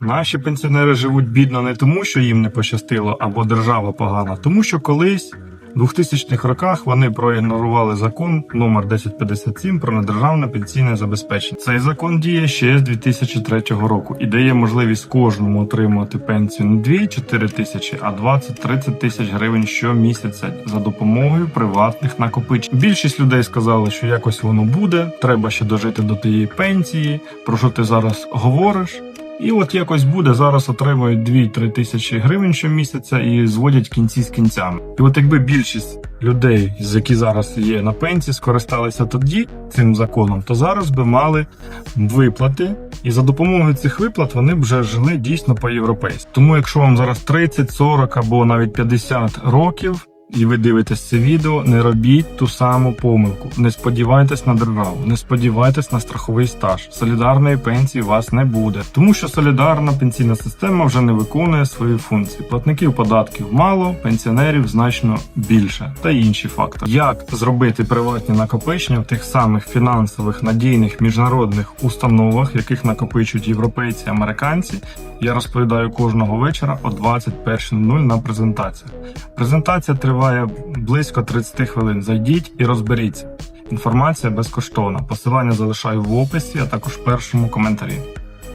Наші пенсіонери живуть бідно не тому, що їм не пощастило або держава погана, тому що колись в 2000-х роках вони проігнорували закон номер 1057 про недержавне пенсійне забезпечення. Цей закон діє ще з 2003 року і дає можливість кожному отримувати пенсію не 2-4 тисячі, а 20-30 тисяч гривень щомісяця за допомогою приватних накопичень. Більшість людей сказали, що якось воно буде. Треба ще дожити до тієї пенсії, про що ти зараз говориш. І от якось буде зараз отримують 2-3 тисячі гривень щомісяця і зводять кінці з кінцями. І от якби більшість людей, з які зараз є на пенсії, скористалися тоді цим законом, то зараз би мали виплати, і за допомогою цих виплат вони б вже жили дійсно по-європейськи. Тому, якщо вам зараз 30, 40 або навіть 50 років. І ви дивитесь це відео, не робіть ту саму помилку. Не сподівайтесь на державу, не сподівайтесь на страховий стаж. Солідарної пенсії у вас не буде, тому що солідарна пенсійна система вже не виконує свої функції. Платників податків мало, пенсіонерів значно більше та інші фактори. Як зробити приватні накопичення в тих самих фінансових надійних міжнародних установах, яких накопичують європейці, американці? Я розповідаю кожного вечора о 21.00 на презентації. Презентація триває близько 30 хвилин. Зайдіть і розберіться. Інформація безкоштовна. Посилання залишаю в описі, а також в першому коментарі.